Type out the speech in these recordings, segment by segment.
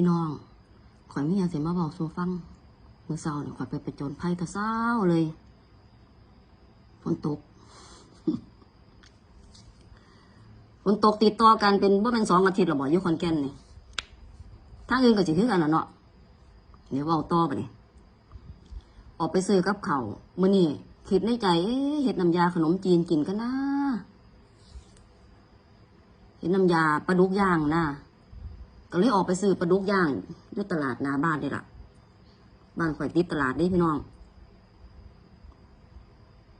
พี่น้องข่อยมีหยังสิมาบอกสู่ฟังเมื้อเช้าเนี่ยข่อยไปไปโจรภัยแตะเช้าเลยฝนตกฝนตกติดต่อกันเป็นบ่เป็นสองอาทิตย์แล้วบ่อยู่ขอนแก่นนี่ทางอื่นก็สิคือกันนะเนาะเดี๋ยวเว้าต่อไปนี่ออกไปซื้อกับเขาวมื้อนี้คิดในใจเอ๊ะเฮ็ดน้ำยาขนมจีนกินกันนะเฮ็ดน้ำยาปลาดุกย่างนะ ก็เลยออกไปซื้อปลาดุกย่างอยู่ตลาดนาบ้านนี่ล่ะ บ้านข่อยติดตลาดเด้พี่น้อง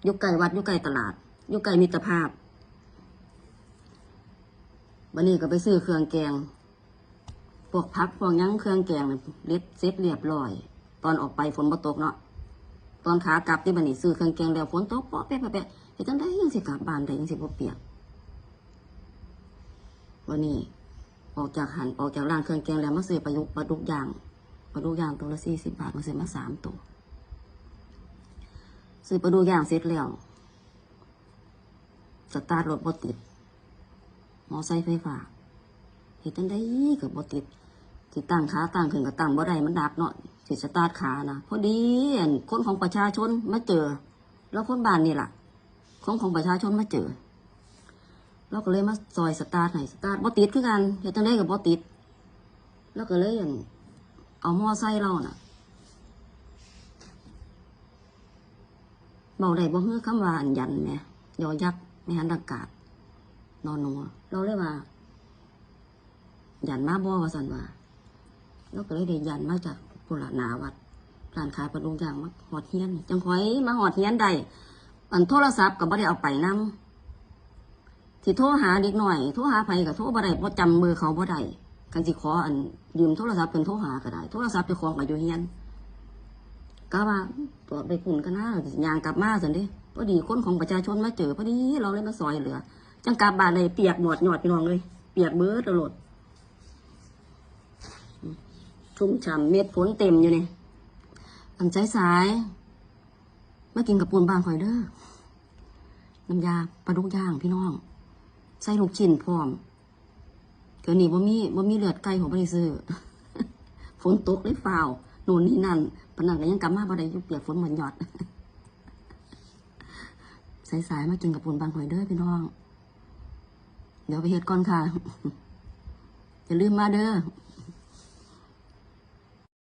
อยู่ไกลวัดอยู่ไกลตลาดอยู่ไกลมิตรภาพวันนี้ก็ไปซื้อเครื่องแกงพวกพักพวกยั้งเครื่องแกงเนี่ยเล็ดเซ็ตเรียบร้อย ตอนออกไปฝนบ่ตกเนาะตอนขากลับที่บันนี้ซื้อเครื่องแกงแล้วฝนตกเปาะแปะแปะแปะเฮ็ดจังได้ยังสิกลับบ้านได้ยังสิบ่เปียกวันนี้ ออกจากหันออกจากร้านเครื่องแกงแล้วมาซื้อปลายุกปลาดุกย่างปลาดุกย่างตัวละสี่สิบบาทมาซื้อมาสามตัวซื้อปลาดุกย่างเสร็จแล้วสตาร์ทรถบ่ติดมอไซค์ไฟฟ้าเห็นจังได้กับบอติดสิตั้งขาตั้งขึ้นกับตั้งบ่ได้มันดักเนาะสิสตาร์ทขานะพอดีคนของประชาชนมาเจอ แล้วคนบ้านนี่แหละของของประชาชนมาเจอ เราก็เลยมาซอยสตาร์ทให้สตาร์ทบ่ติดคือกันเห็นจังได้กับบ่ติดแล้วก็เลยอันเอาหม้อไซค์เราน่ะเบาได้บ่ฮือคำว่าอันยันแหมยอยักษ์ไม่หันอากาศนอนหนูเราเลยว่า ยันมาบ่ว่าสันว่าเราก็เลยได้ยันมาจากปุระหนาวัดร้านขายปลาดุกย่างมาหอดเฮียนนี่จังคอยมาหอดเฮียนได้อันโทรศัพท์ก็บ่ได้เอาไปนํ ที่โทรหาเด็กหน่อยโทรหาไผก็โทรบ่ได้บ่จำมือเขาบ่ได้กันสิขออันยืมโทรศัพท์เป็นโทรหาก็ได้โทรศัพท์เจ้าของก็อยู่เฮียนก็ว่าตัวไปคุณก็น่ายางกลับมาสันดิพอดีคนของประชาชนมาเจอพอดีเราเลยมาซอยเหลือ จังกลับบ้านเลยเปียกหนวดหนวดพี่น้องเลย เปียกเบิดตลอดชุ่มฉ่ำเม็ดฝนเต็มอยู่นี่อันใจสายมากินกับปูนบางข่อยเด้อน้ำยาปลาดุกย่างพี่น้อง ใส่ลูกชิ้นพร้อมเดี๋ยวนี้บ่มีบ่มีเลือดไก่ของบริซื้อฝนตกเลยฝ่าโน่นนี่นั่นปนันก็ยังกลับมาบ่ได้ยุ่เปียกฝนเหมือนหยอดสายๆมากินกับปูนบางหอยเด้อพี่น้อง เดี๋ยวไปเฮ็ดก่อนค่ะ อย่าลืมมาเด้อ